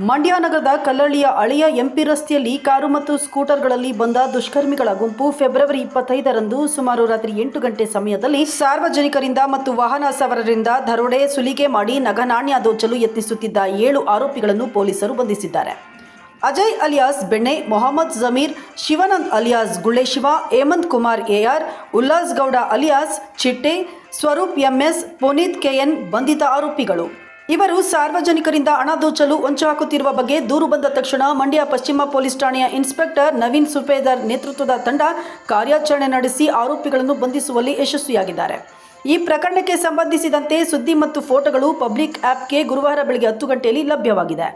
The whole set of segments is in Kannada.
ಮಂಡ್ಯ ನಗರದ ಕಲ್ಲಳ್ಳಿಯ ಹಳೆಯ ಎಂಪಿ ರಸ್ತೆಯಲ್ಲಿ ಕಾರು ಮತ್ತು ಸ್ಕೂಟರ್ಗಳಲ್ಲಿ ಬಂದ ದುಷ್ಕರ್ಮಿಗಳ ಗುಂಪು ಫೆಬ್ರವರಿ ಇಪ್ಪತ್ತೈದರಂದು ಸುಮಾರು ರಾತ್ರಿ ಎಂಟು ಗಂಟೆ ಸಮಯದಲ್ಲಿ ಸಾರ್ವಜನಿಕರಿಂದ ಮತ್ತು ವಾಹನ ಸವಾರರಿಂದ ದರೋಡೆ, ಸುಲಿಗೆ ಮಾಡಿ ನಗನಾಣ್ಯ ದೋಚಲು ಯತ್ನಿಸುತ್ತಿದ್ದ ಏಳು ಆರೋಪಿಗಳನ್ನು ಪೊಲೀಸರು ಬಂಧಿಸಿದ್ದಾರೆ. ಅಜಯ್ ಅಲಿಯಾಸ್ ಬೆಣ್ಣೆ, ಮೊಹಮ್ಮದ್ ಜಮೀರ್, ಶಿವಾನಂದ್ ಅಲಿಯಾಸ್ ಗುಳ್ಳೇಶಿವ, ಹೇಮಂತ್ ಕುಮಾರ್ ಎಆರ್ ಉಲ್ಲಾಸ್ ಗೌಡ ಅಲಿಯಾಸ್, ಚಿಟ್ಟೆ, ಸ್ವರೂಪ್ ಎಂಎಸ್ ಪುನೀತ್ ಕೆಎನ್ ಬಂಧಿತ ಆರೋಪಿಗಳು. ಇವರು ಸಾರ್ವಜನಿಕರಿಂದ ಹಣ ದೋಚಲು ಹೊಂಚು ಹಾಕುತ್ತಿರುವ ಬಗ್ಗೆ ದೂರು ಬಂದ ತಕ್ಷಣ ಮಂಡ್ಯ ಪಶ್ಚಿಮ ಪೊಲೀಸ್ ಠಾಣೆಯ ಇನ್ಸ್ಪೆಕ್ಟರ್ ನವೀನ್ ಸುಪೇದರ್ ನೇತೃತ್ವದ ತಂಡ ಕಾರ್ಯಾಚರಣೆ ನಡೆಸಿ ಆರೋಪಿಗಳನ್ನು ಬಂಧಿಸುವಲ್ಲಿ ಯಶಸ್ವಿಯಾಗಿದ್ದಾರೆ. ಈ ಪ್ರಕರಣಕ್ಕೆ ಸಂಬಂಧಿಸಿದಂತೆ ಸುದ್ದಿ ಮತ್ತು ಫೋಟೋಗಳು ಪಬ್ಲಿಕ್ ಆ್ಯಪ್ಗೆ ಗುರುವಾರ ಬೆಳಗ್ಗೆ ಹತ್ತು ಗಂಟೆಯಲ್ಲಿ ಲಭ್ಯವಾಗಿದೆ.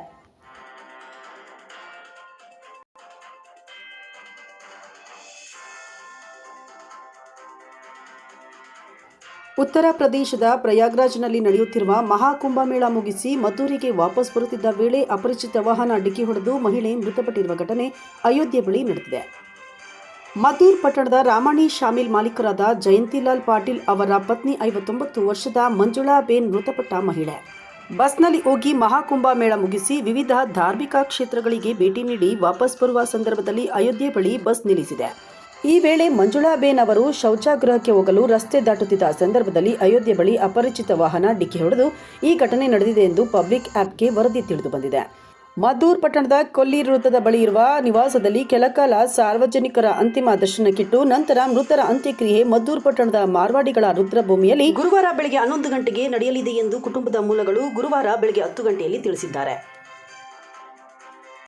ಉತ್ತರ ಪ್ರದೇಶದ ಪ್ರಯಾಗ್ರಾಜ್ನಲ್ಲಿ ನಡೆಯುತ್ತಿರುವ ಮಹಾಕುಂಭಮೇಳ ಮುಗಿಸಿ ಮದ್ದೂರಿಗೆ ವಾಪಸ್ ಬರುತ್ತಿದ್ದ ವೇಳೆ ಅಪರಿಚಿತ ವಾಹನ ಡಿಕ್ಕಿ ಹೊಡೆದು ಮಹಿಳೆ ಮೃತಪಟ್ಟಿರುವ ಘಟನೆ ಅಯೋಧ್ಯೆ ಬಳಿ ನಡೆದಿದೆ. ಮದ್ದೂರ್ ಪಟ್ಟಣದ ರಾಮಣಿ ಶಾಮಿಲ್ ಮಾಲೀಕರಾದ ಜಯಂತಿಲಾಲ್ ಪಾಟೀಲ್ ಅವರ ಪತ್ನಿ ಐವತ್ತೊಂಬತ್ತು ವರ್ಷದ ಮಂಜುಳಾ ಬೇನ್ ಮೃತಪಟ್ಟ ಮಹಿಳೆ. ಬಸ್ನಲ್ಲಿ ಹೋಗಿ ಮಹಾಕುಂಭ ಮೇಳ ಮುಗಿಸಿ ವಿವಿಧ ಧಾರ್ಮಿಕ ಕ್ಷೇತ್ರಗಳಿಗೆ ಭೇಟಿ ನೀಡಿ ವಾಪಸ್ ಬರುವ ಸಂದರ್ಭದಲ್ಲಿ ಅಯೋಧ್ಯೆ ಬಳಿ ಬಸ್ ನಿಲ್ಲಿಸಿದೆ. ಈ ವೇಳೆ ಮಂಜುಳಾಬೇನ್ ಅವರು ಶೌಚಾಗೃಹಕ್ಕೆ ಹೋಗಲು ರಸ್ತೆ ದಾಟುತ್ತಿದ್ದ ಸಂದರ್ಭದಲ್ಲಿ ಅಯೋಧ್ಯೆ ಬಳಿ ಅಪರಿಚಿತ ವಾಹನ ಡಿಕ್ಕಿ ಹೊಡೆದು ಈ ಘಟನೆ ನಡೆದಿದೆ ಎಂದು ಪಬ್ಲಿಕ್ ಆ್ಯಪ್ಗೆ ವರದಿ ತಿಳಿದು ಬಂದಿದೆ. ಮದ್ದೂರ್ ಪಟ್ಟಣದ ಕೊಲ್ಲಿ ವೃತ್ತದ ಬಳಿ ಇರುವ ನಿವಾಸದಲ್ಲಿ ಕೆಲಕಾಲ ಸಾರ್ವಜನಿಕರ ಅಂತಿಮ ದರ್ಶನಕ್ಕಿಟ್ಟು ನಂತರ ಮೃತರ ಅಂತ್ಯಕ್ರಿಯೆ ಮದ್ದೂರ್ ಪಟ್ಟಣದ ಮಾರ್ವಾಡಿಗಳ ರುದ್ರಭೂಮಿಯಲ್ಲಿ ಗುರುವಾರ ಬೆಳಗ್ಗೆ ಹನ್ನೊಂದು ಗಂಟೆಗೆ ನಡೆಯಲಿದೆ ಎಂದು ಕುಟುಂಬದ ಮೂಲಗಳು ಗುರುವಾರ ಬೆಳಗ್ಗೆ ಹತ್ತು ಗಂಟೆಯಲ್ಲಿ ತಿಳಿಸಿದ್ದಾರೆ.